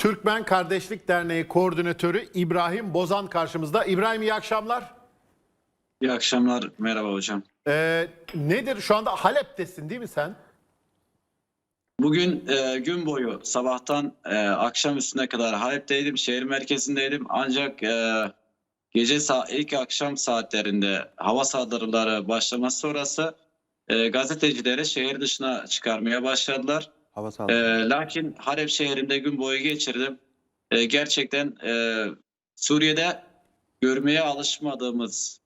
Türkmen Kardeşlik Derneği Koordinatörü İbrahim Bozan karşımızda. İbrahim iyi akşamlar. İyi akşamlar. Merhaba hocam. Ee, nedir şu anda Halep'tesin değil mi sen? Bugün e, gün boyu sabahtan e, akşam üstüne kadar Halep'teydim. Şehir merkezindeydim. Ancak e, gece sa- ilk akşam saatlerinde hava saldırıları başlaması sonrası e, gazetecileri şehir dışına çıkarmaya başladılar. Hava E, saldırısı. lakin Halep şehrinde gün boyu geçirdim. E, gerçekten e, Suriye'de görmeye alışmadığımız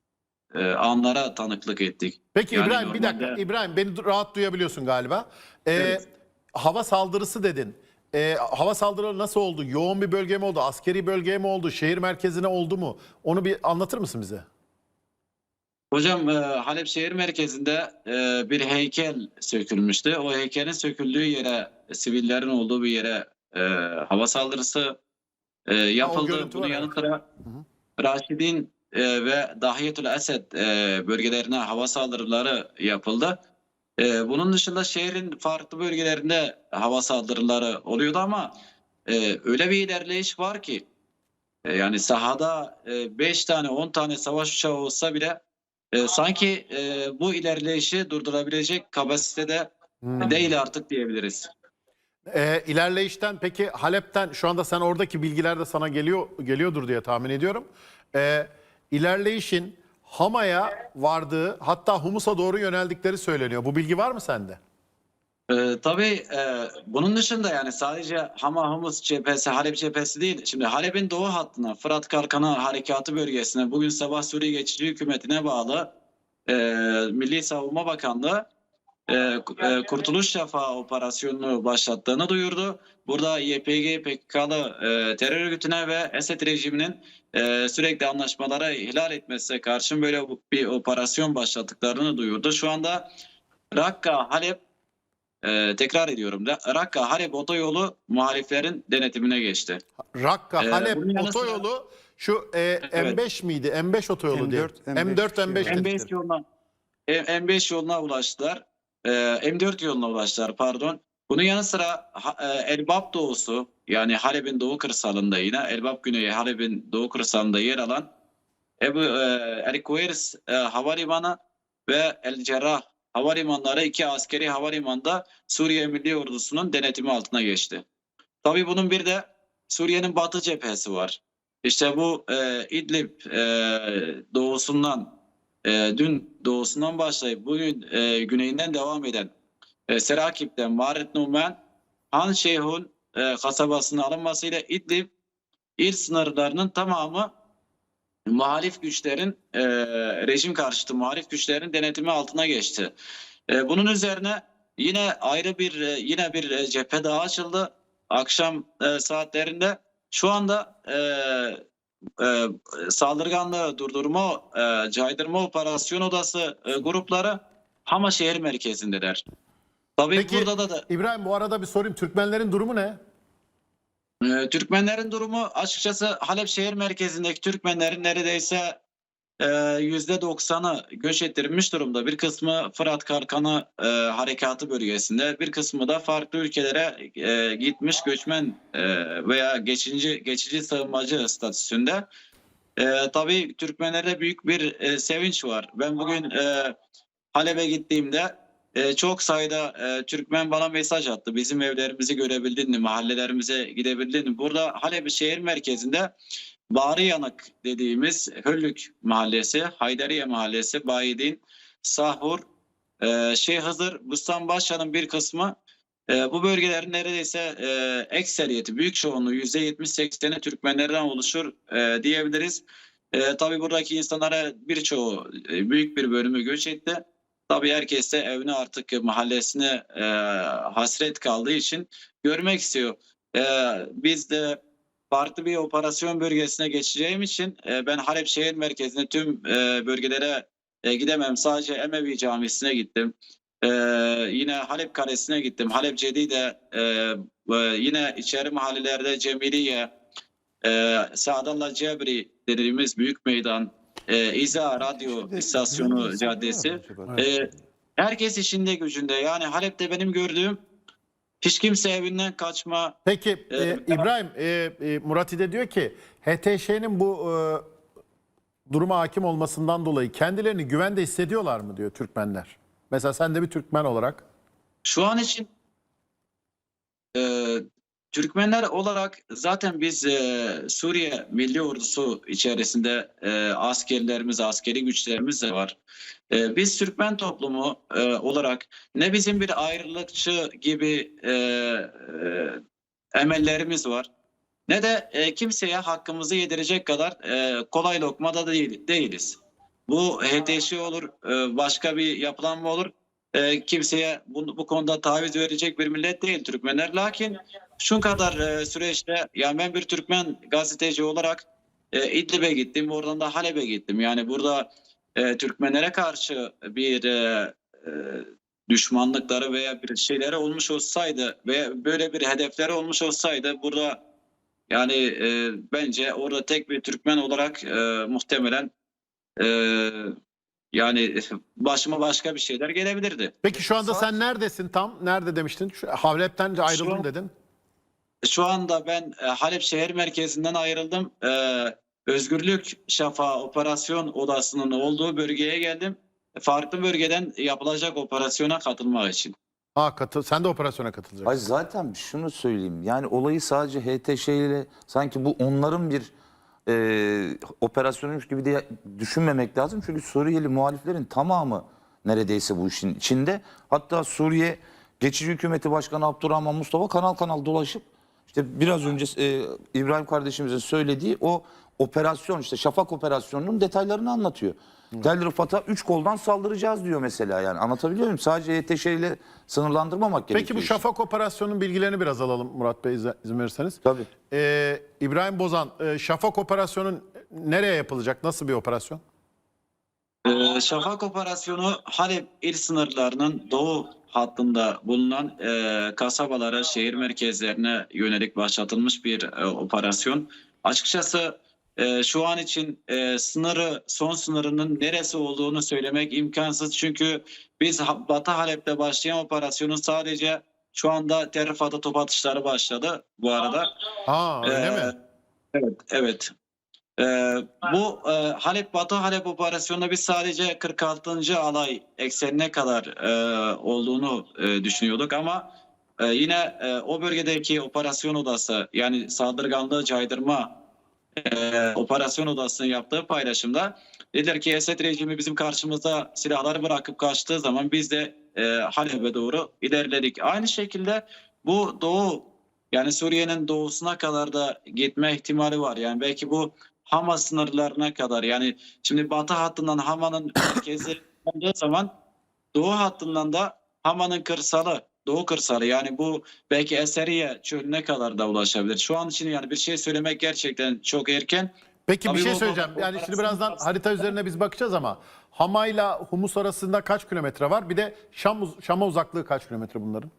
e, anlara tanıklık ettik. Peki Yani İbrahim bir dakika. normalde- İbrahim beni rahat duyabiliyorsun galiba. Ee, Evet. Hava saldırısı dedin. Ee, hava saldırıları nasıl oldu? Yoğun bir bölge mi oldu? Askeri bölge mi oldu? Şehir merkezine oldu mu? Onu bir anlatır mısın bize? Hocam e, Halep şehir merkezinde e, bir heykel sökülmüştü. O heykelin söküldüğü yere sivillerin olduğu bir yere e, hava saldırısı yapıldı. Bunun yanı sıra Raşidin ve Dahiyetül Esed bölgelerine hava saldırıları yapıldı. Bunun dışında şehrin farklı bölgelerinde hava saldırıları oluyordu ama öyle bir ilerleyiş var ki yani sahada 5 tane 10 tane savaş uçağı olsa bile e, sanki e, bu ilerleyişi durdurabilecek kapasitede değil artık diyebiliriz. Ee, ilerleyişten peki Halep'ten şu anda sen oradaki bilgiler de sana geliyor geliyordur diye tahmin ediyorum. Ee, ilerleyişin Hama'ya vardığı hatta Humus'a doğru yöneldikleri söyleniyor. Bu bilgi var mı sende? Ee, tabii e, bunun dışında yani sadece Hama Humus cephesi, Halep cephesi değil. Şimdi Halep'in doğu hattına, Fırat Kalkanı Harekatı bölgesine, bugün sabah Suriye Geçici Hükümeti'ne bağlı e, Milli Savunma Bakanlığı e, e, Kurtuluş Şafağı operasyonunu başlattığını duyurdu. Burada YPG, PKK'lı e, terör örgütüne ve Esed rejiminin e, sürekli anlaşmalara ihlal etmesine karşın böyle bir operasyon başlattıklarını duyurdu. Şu anda Rakka, Halep ee, tekrar ediyorum. Ra- Rakka Halep otoyolu muhaliflerin denetimine geçti. Rakka, Ee, Halep bunun yanı sıra- otoyolu şu e, Evet. M5 miydi? M5 otoyolu diye. M4, M4, M5 M5. diyor. M5 yoluna E, M5 yoluna ulaştılar. Ee, M4 yoluna ulaştılar pardon. Bunun yanı sıra Ha- e, Elbap doğusu yani Halep'in doğu kırsalında yine Elbap güneyi Halep'in doğu kırsalında yer alan Ebu e, El e, havalimanı ve El Cerrah havalimanları iki askeri havalimanında Suriye Milli Ordusu'nun denetimi altına geçti. Tabii bunun bir de Suriye'nin batı cephesi var. İşte bu e, İdlib e, doğusundan e, dün doğusundan başlayıp bugün e, güneyinden devam eden e, Serakip'ten Marit Numan Han Şeyhun e, kasabasının alınmasıyla İdlib il sınırlarının tamamı muhalif güçlerin e, rejim karşıtı muhalif güçlerin denetimi altına geçti. E, bunun üzerine yine ayrı bir e, yine bir e, cephe daha açıldı akşam e, saatlerinde. Şu anda e, e, saldırganlığı durdurma, e, caydırma operasyon odası e, grupları Hama şehir merkezindeler. Tabii Peki, burada da, da İbrahim bu arada bir sorayım. Türkmenlerin durumu ne? E, Türkmenlerin durumu açıkçası Halep şehir merkezindeki Türkmenlerin neredeyse e, yüzde 90'ı göç ettirilmiş durumda. Bir kısmı Fırat Kalkanı e, harekatı bölgesinde, bir kısmı da farklı ülkelere e, gitmiş göçmen e, veya geçici geçici sığınmacı statüsünde. E, tabii Türkmenlerde büyük bir e, sevinç var. Ben bugün e, Halep'e gittiğimde e, çok sayıda e, Türkmen bana mesaj attı. Bizim evlerimizi görebildin mi? Mahallelerimize gidebildin mi? Burada Halep şehir merkezinde Bağrı Yanık dediğimiz Höllük Mahallesi, Haydariye Mahallesi, Bayidin, Sahur, e, Şeyh Hızır, Bustanbaşya'nın bir kısmı e, bu bölgelerin neredeyse e, ekseriyeti, büyük çoğunluğu %70-80'i Türkmenlerden oluşur e, diyebiliriz. E, tabii buradaki insanlara birçoğu, e, büyük bir bölümü göç etti. Tabii herkes de evine artık mahallesine e, hasret kaldığı için görmek istiyor. E, biz de farklı bir operasyon bölgesine geçeceğim için e, ben Halep şehir merkezine tüm e, bölgelere e, gidemem. Sadece Emevi Camisi'ne gittim. E, yine Halep Kalesi'ne gittim. Halep Cedi'de e, e, yine içeri mahallelerde Cemiliye, e, Sadallah Cebri dediğimiz büyük meydan, e, İza Radyo İstasyonu Caddesi. Ee, herkes işinde gücünde. Yani Halep'te benim gördüğüm hiç kimse evinden kaçma Peki e, Ee, İbrahim, e, e, Murat de diyor ki HTŞ'nin bu e, duruma hakim olmasından dolayı kendilerini güvende hissediyorlar mı diyor Türkmenler. Mesela sen de bir Türkmen olarak. Şu an için e, Türkmenler olarak zaten biz e, Suriye Milli Ordusu içerisinde e, askerlerimiz, askeri güçlerimiz de var. E, biz Türkmen toplumu e, olarak ne bizim bir ayrılıkçı gibi e, e, emellerimiz var. Ne de e, kimseye hakkımızı yedirecek kadar e, kolay lokmada değil, değiliz. Bu HTŞ olur, e, başka bir yapılanma olur e, kimseye bu, bu konuda taviz verecek bir millet değil Türkmenler. Lakin şu kadar e, süreçte yani ben bir Türkmen gazeteci olarak e, İdlib'e gittim. Oradan da Halep'e gittim. Yani burada e, Türkmenlere karşı bir düşmanlıkları veya bir şeyleri olmuş olsaydı veya böyle bir hedefleri olmuş olsaydı burada yani e, bence orada tek bir Türkmen olarak e, muhtemelen e, yani başıma başka bir şeyler gelebilirdi. Peki şu anda sen neredesin tam? Nerede demiştin? Şu, Halep'ten ayrıldım Şu an- dedin. Şu anda ben e, Halep şehir merkezinden ayrıldım. E, Özgürlük Şafağı Operasyon Odası'nın olduğu bölgeye geldim. Farklı bölgeden yapılacak operasyona katılmak için. Ha katıl, sen de operasyona katılacaksın. Hayır zaten şunu söyleyeyim. Yani olayı sadece HTŞ ile sanki bu onların bir e, operasyonuymuş gibi de düşünmemek lazım. Çünkü Suriyeli muhaliflerin tamamı neredeyse bu işin içinde. Hatta Suriye Geçici Hükümeti Başkanı Abdurrahman Mustafa kanal kanal dolaşıp işte biraz önce e, İbrahim kardeşimizin söylediği o operasyon işte Şafak operasyonunun detaylarını anlatıyor. Tel Rıfat'a 3 koldan saldıracağız diyor mesela yani anlatabiliyor muyum? Sadece HTŞ ile sınırlandırmamak gerekiyor. Peki bu. Şafak operasyonunun bilgilerini biraz alalım Murat Bey izin izin verirseniz. Tabii. Ee, İbrahim Bozan, e, Şafak operasyonu nereye yapılacak? Nasıl bir operasyon? E, Şafak Operasyonu Halep il sınırlarının doğu hattında bulunan e, kasabalara, şehir merkezlerine yönelik başlatılmış bir e, operasyon. Açıkçası e, şu an için e, sınırı, son sınırının neresi olduğunu söylemek imkansız. Çünkü biz Batı Halep'te başlayan operasyonun sadece şu anda Terrifa'da top atışları başladı bu arada. Ha öyle Ee, mi? Evet, evet. Ee, bu e, Halep Batı Halep operasyonunda biz sadece 46. alay eksenine kadar e, olduğunu e, düşünüyorduk ama e, yine e, o bölgedeki operasyon odası yani saldırganlığı caydırma e, operasyon odasının yaptığı paylaşımda dediler ki Esed rejimi bizim karşımızda silahları bırakıp kaçtığı zaman biz de e, Halep'e doğru ilerledik. Aynı şekilde bu doğu yani Suriye'nin doğusuna kadar da gitme ihtimali var. Yani belki bu Hama sınırlarına kadar yani şimdi batı hattından Hama'nın merkezi olduğu zaman doğu hattından da Hama'nın kırsalı, doğu kırsalı yani bu belki Eseriye çölüne kadar da ulaşabilir. Şu an için yani bir şey söylemek gerçekten çok erken. Peki bir Tabii şey bu- söyleyeceğim. bu- Yani bu- şimdi birazdan harita üzerine biz bakacağız ama Hama ile Humus arasında kaç kilometre var? Bir de Şam, Şam'a uzaklığı kaç kilometre bunların?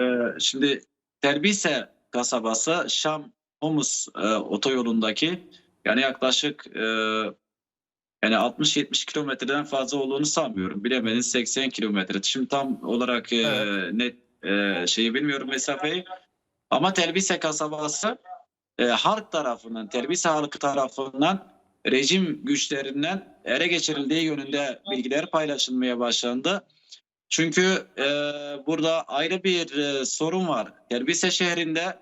Ee, şimdi Terbise kasabası Şam Homus e, otoyolundaki yani yaklaşık e, yani 60-70 kilometreden fazla olduğunu sanmıyorum. Bilemedin 80 kilometre. Şimdi tam olarak e, Evet. net e, şeyi bilmiyorum mesafeyi. Ama Terbise kasabası e, halk tarafından, Terbise halkı tarafından rejim güçlerinden ele geçirildiği yönünde bilgiler paylaşılmaya başlandı. Çünkü e, burada ayrı bir e, sorun var. Terbise şehrinde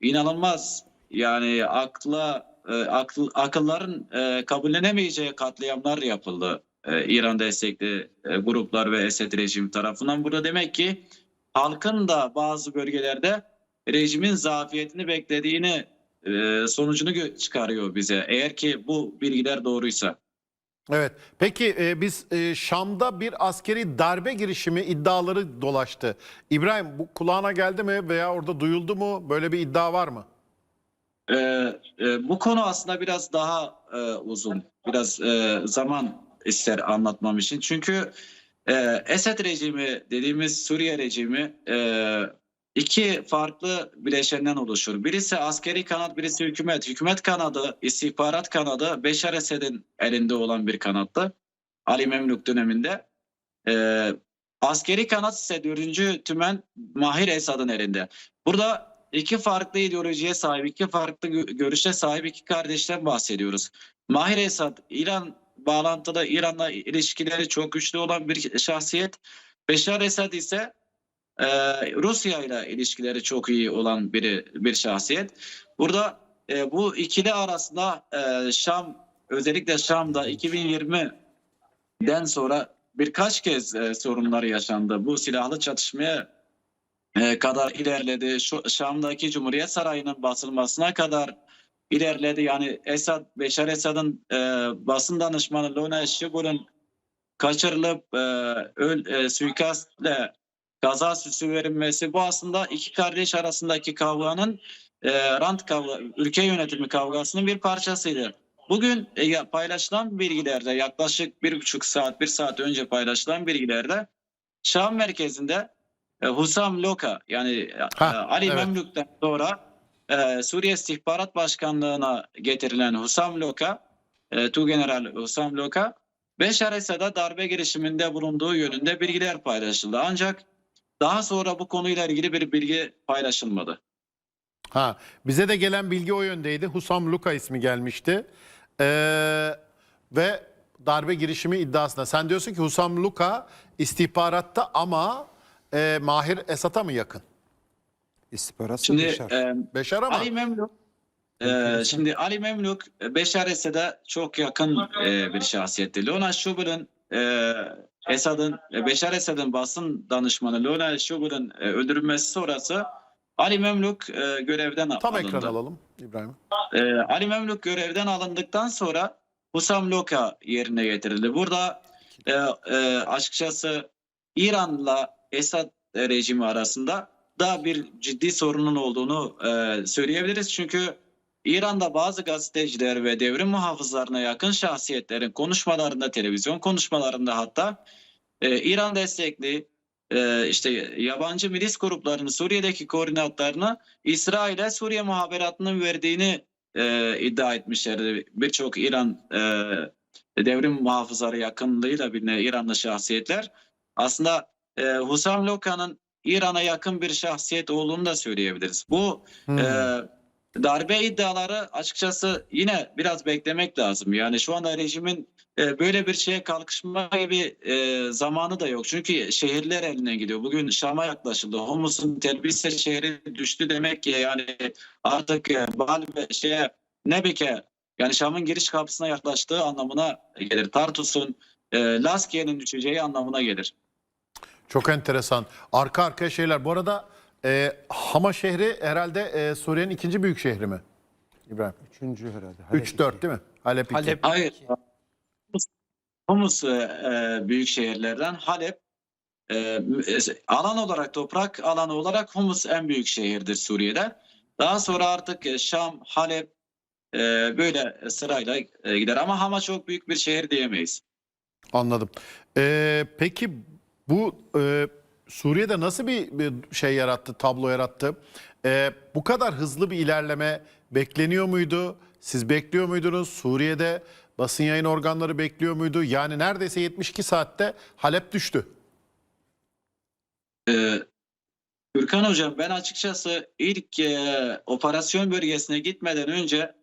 inanılmaz yani akla e, akıl, akılların e, kabullenemeyeceği katliamlar yapıldı. E, İran destekli e, gruplar ve Esed rejimi tarafından. Burada demek ki halkın da bazı bölgelerde rejimin zafiyetini beklediğini e, sonucunu çıkarıyor bize. Eğer ki bu bilgiler doğruysa. Evet. Peki e, biz e, Şam'da bir askeri darbe girişimi iddiaları dolaştı. İbrahim bu kulağına geldi mi veya orada duyuldu mu? Böyle bir iddia var mı? Ee, e, bu konu aslında biraz daha e, uzun, biraz e, zaman ister anlatmam için. Çünkü e, Esed rejimi dediğimiz Suriye rejimi e, iki farklı bileşenden oluşur. Birisi askeri kanat, birisi hükümet. Hükümet kanadı, istihbarat kanadı Beşar Esed'in elinde olan bir kanattı. Ali Memluk döneminde. E, Askeri kanat ise 4. tümen Mahir Esad'ın elinde. Burada iki farklı ideolojiye sahip, iki farklı gö- görüşe sahip iki kardeşten bahsediyoruz. Mahir Esad, İran bağlantıda İran'la ilişkileri çok güçlü olan bir şahsiyet. Beşar Esad ise e, Rusya ile ilişkileri çok iyi olan biri bir şahsiyet. Burada e, bu ikili arasında e, Şam özellikle Şam'da 2020'den sonra birkaç kez e, sorunlar yaşandı. Bu silahlı çatışmaya kadar ilerledi. Şu Şam'daki Cumhuriyet Sarayı'nın basılmasına kadar ilerledi. Yani Esad, Beşar Esad'ın e, basın danışmanı Lona Şibul'un kaçırılıp e, öl, e, suikastle gaza süsü verilmesi bu aslında iki kardeş arasındaki kavganın e, rant kavga, ülke yönetimi kavgasının bir parçasıydı. Bugün e, paylaşılan bilgilerde yaklaşık bir buçuk saat, bir saat önce paylaşılan bilgilerde Şam merkezinde e, Husam Loka yani e, Ha, Ali evet. Memlük'ten sonra e, Suriye İstihbarat Başkanlığı'na getirilen Husam Loka, e, Tugeneral Husam Loka, Beşar Esad'a darbe girişiminde bulunduğu yönünde bilgiler paylaşıldı. Ancak daha sonra bu konuyla ilgili bir bilgi paylaşılmadı. Ha, bize de gelen bilgi o yöndeydi. Husam Luka ismi gelmişti. Ee, ve darbe girişimi iddiasında. Sen diyorsun ki Husam Luka istihbaratta ama e, Mahir Esat'a mı yakın? İstihbarat Şimdi Beşar. e, Beşar ama Ali Memlük e, şimdi Ali Memlük e, Beşar Esad'a çok yakın e, bir şahsiyetti. Lona Şubel'in e, Esad'ın e, Beşar Esad'ın basın danışmanı Lona Şubel'in e, öldürülmesi sonrası Ali Memlük e, görevden tam alındı. ekran alalım İbrahim. Ee, Ali Memlük görevden alındıktan sonra Husam Loka yerine getirildi. Burada e, e, açıkçası İran'la Esad rejimi arasında da bir ciddi sorunun olduğunu e, söyleyebiliriz. Çünkü İran'da bazı gazeteciler ve devrim muhafızlarına yakın şahsiyetlerin konuşmalarında, televizyon konuşmalarında hatta e, İran destekli e, işte yabancı milis gruplarının Suriye'deki koordinatlarını İsrail'e Suriye muhaberatının verdiğini e, iddia etmişlerdi. Birçok İran e, devrim muhafızları yakınlığıyla bilinen İranlı şahsiyetler aslında e, Husam Loka'nın İran'a yakın bir şahsiyet olduğunu da söyleyebiliriz. Bu Hmm. e, darbe iddiaları açıkçası yine biraz beklemek lazım. Yani şu anda rejimin e, böyle bir şeye kalkışma gibi e, zamanı da yok. Çünkü şehirler eline gidiyor. Bugün Şam'a yaklaşıldı. Humus'un Telbise şehri düştü demek ki yani artık e, Bal ve şeye Nebike yani Şam'ın giriş kapısına yaklaştığı anlamına gelir. Tartus'un e, Laskiye'nin düşeceği anlamına gelir. Çok enteresan. Arka arkaya şeyler. Bu arada e, Hama şehri herhalde e, Suriye'nin ikinci büyük şehri mi? İbrahim. Üçüncü herhalde. Halep 3-4 değil mi? Halep 2. Halep Hayır. Humus, Humus e, e, büyük şehirlerden Halep e, e, alan olarak toprak alanı olarak Humus en büyük şehirdir Suriye'de. Daha sonra artık e, Şam, Halep e, böyle sırayla gider ama Hama çok büyük bir şehir diyemeyiz. Anladım. Ee, peki bu e, Suriye'de nasıl bir, bir şey yarattı, tablo yarattı? Ee, bu kadar hızlı bir ilerleme bekleniyor muydu? Siz bekliyor muydunuz? Suriye'de basın yayın organları bekliyor muydu? Yani neredeyse 72 saatte Halep düştü. Ee, Gürkan Hocam ben açıkçası ilk e, operasyon bölgesine gitmeden önce e,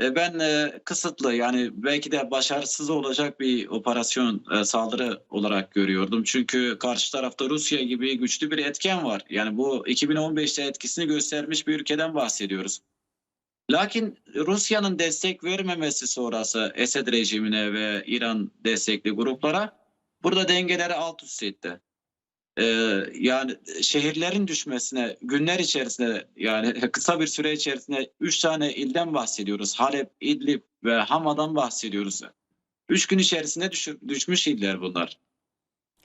ben e, kısıtlı yani belki de başarısız olacak bir operasyon e, saldırı olarak görüyordum. Çünkü karşı tarafta Rusya gibi güçlü bir etken var. Yani bu 2015'te etkisini göstermiş bir ülkeden bahsediyoruz. Lakin Rusya'nın destek vermemesi sonrası Esed rejimine ve İran destekli gruplara burada dengeleri alt üst etti. Ee, yani şehirlerin düşmesine günler içerisinde yani kısa bir süre içerisinde 3 tane ilden bahsediyoruz. Halep, İdlib ve Hama'dan bahsediyoruz. 3 gün içerisinde düşür- düşmüş iller bunlar.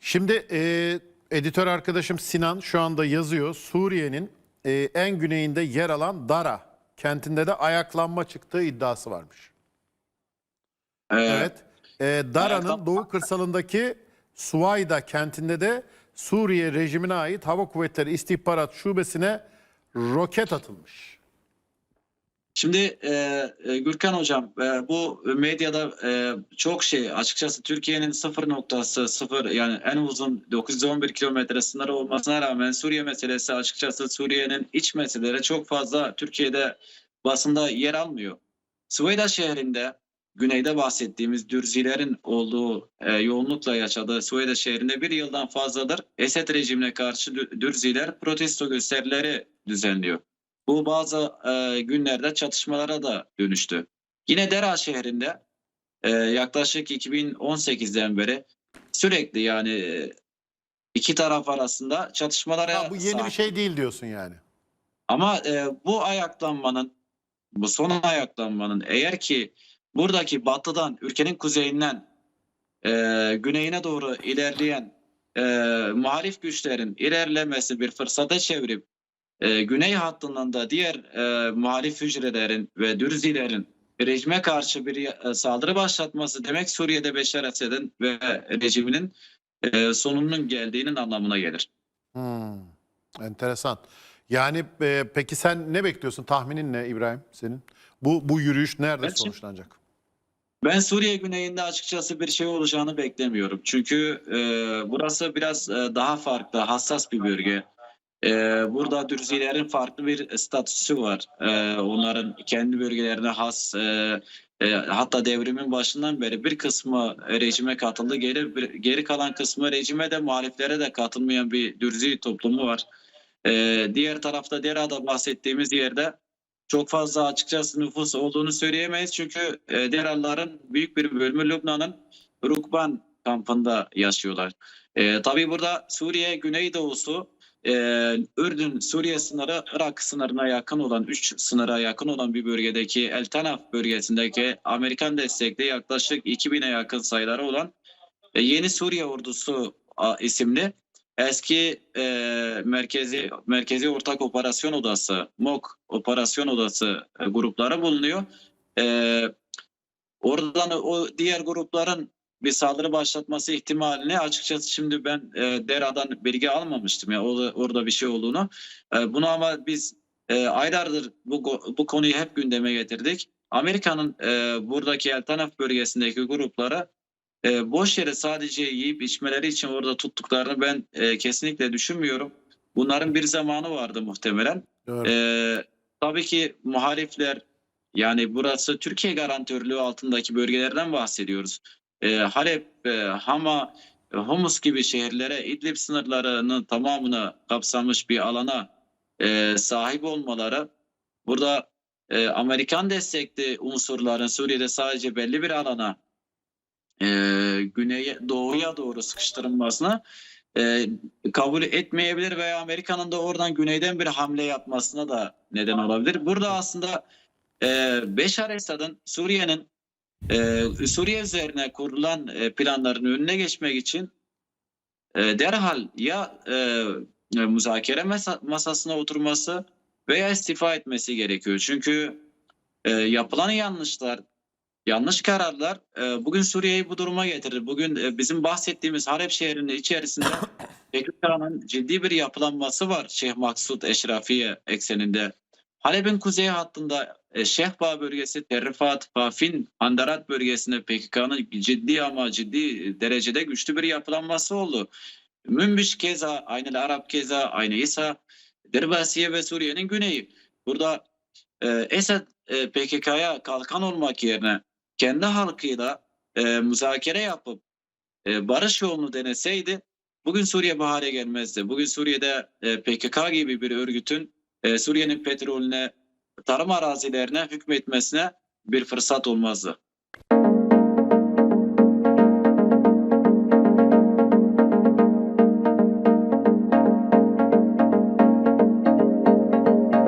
Şimdi e, editör arkadaşım Sinan şu anda yazıyor. Suriye'nin e, en güneyinde yer alan Dara kentinde de ayaklanma çıktığı iddiası varmış. Ee, Evet. Ee, Dara'nın doğu kırsalındaki Suvayda kentinde de Suriye rejimine ait Hava Kuvvetleri İstihbarat Şubesi'ne roket atılmış. Şimdi e, e, Gürkan Hocam e, bu medyada e, çok şey açıkçası Türkiye'nin sıfır noktası sıfır yani en uzun 911 kilometre sınırı olmasına rağmen Suriye meselesi açıkçası Suriye'nin iç meseleleri çok fazla Türkiye'de basında yer almıyor. Süveyda şehrinde güneyde bahsettiğimiz Dürzilerin olduğu e, yoğunlukla yaşadığı Süveyda şehrinde bir yıldan fazladır Esed rejimine karşı Dü- Dürziler protesto gösterileri düzenliyor. Bu bazı e, günlerde çatışmalara da dönüştü. Yine Dera şehrinde e, yaklaşık 2018'den beri sürekli yani e, iki taraf arasında çatışmalara Ha, bu yeni bir sahip. şey değil diyorsun yani. Ama e, bu ayaklanmanın, bu son ayaklanmanın eğer ki buradaki batıdan, ülkenin kuzeyinden e, güneyine doğru ilerleyen e, muhalif güçlerin ilerlemesi bir fırsata çevirip e, güney hattından da diğer e, muhalif hücrelerin ve dürzilerin rejime karşı bir e, saldırı başlatması demek Suriye'de Beşar Esed'in ve rejiminin e, sonunun geldiğinin anlamına gelir. Hmm, enteresan. Yani e, peki sen ne bekliyorsun? Tahminin ne İbrahim senin? Bu bu yürüyüş nerede Ben sonuçlanacak? Ben Suriye güneyinde açıkçası bir şey olacağını beklemiyorum. Çünkü e, burası biraz e, daha farklı, hassas bir bölge. E, burada Dürzilerin farklı bir statüsü var. E, onların kendi bölgelerine has, e, e, hatta devrimin başından beri bir kısmı rejime katıldı. Geri, bir- geri kalan kısmı rejime de muhaliflere de katılmayan bir Dürzi toplumu var. E, diğer tarafta Dera'da bahsettiğimiz yerde çok fazla açıkçası nüfus olduğunu söyleyemeyiz. Çünkü e, Deralıların büyük bir bölümü Lübnan'ın Rukban kampında yaşıyorlar. E, tabii burada Suriye Güneydoğusu e, Ürdün Suriye sınırı Irak sınırına yakın olan 3 sınıra yakın olan bir bölgedeki El Tanaf bölgesindeki Amerikan destekli yaklaşık 2000'e yakın sayıları olan e, Yeni Suriye Ordusu isimli eski e, merkezi merkezi ortak operasyon odası MOK operasyon odası e, grupları bulunuyor. E, oradan o diğer grupların bir saldırı başlatması ihtimalini açıkçası şimdi ben e, Dera'dan bilgi almamıştım ya orada, orada bir şey olduğunu. E, bunu ama biz e, aylardır bu bu konuyu hep gündeme getirdik. Amerika'nın e, buradaki El Tanaf bölgesindeki gruplara e, boş yere sadece yiyip içmeleri için orada tuttuklarını ben e, kesinlikle düşünmüyorum. Bunların bir zamanı vardı muhtemelen. Ee, tabii ki muhalifler yani burası Türkiye garantörlüğü altındaki bölgelerden bahsediyoruz. Ee, Halep, e, Hama, e, Homus gibi şehirlere İdlib sınırlarının tamamını kapsamış bir alana e, sahip olmaları burada e, Amerikan destekli unsurların Suriye'de sadece belli bir alana e, güneye doğuya doğru sıkıştırılmasına e, kabul etmeyebilir veya Amerika'nın da oradan güneyden bir hamle yapmasına da neden olabilir. Burada aslında e, Beşar Esad'ın Suriye'nin e, Suriye üzerine kurulan e, planların önüne geçmek için e, derhal ya e, müzakere masa- masasına oturması veya istifa etmesi gerekiyor. Çünkü e, yapılan yanlışlar, yanlış kararlar e, bugün Suriye'yi bu duruma getirir. Bugün e, bizim bahsettiğimiz Halep şehrinin içerisinde PKK'nın ciddi bir yapılanması var Şeyh Maksud Eşrafiye ekseninde. Halep'in kuzey hattında e, Şehba bölgesi, Terrifat, Fafin, Andarat bölgesinde PKK'nın ciddi ama ciddi derecede güçlü bir yapılanması oldu. Münbiş keza, aynı Arap keza, aynı İsa, Derbasiye ve Suriye'nin güneyi. Burada e, Esed e, PKK'ya kalkan olmak yerine kendi halkıyla e, müzakere yapıp e, barış yolunu deneseydi bugün Suriye bu hale gelmezdi. Bugün Suriye'de e, PKK gibi bir örgütün e, Suriye'nin petrolüne, tarım arazilerine hükmetmesine bir fırsat olmazdı.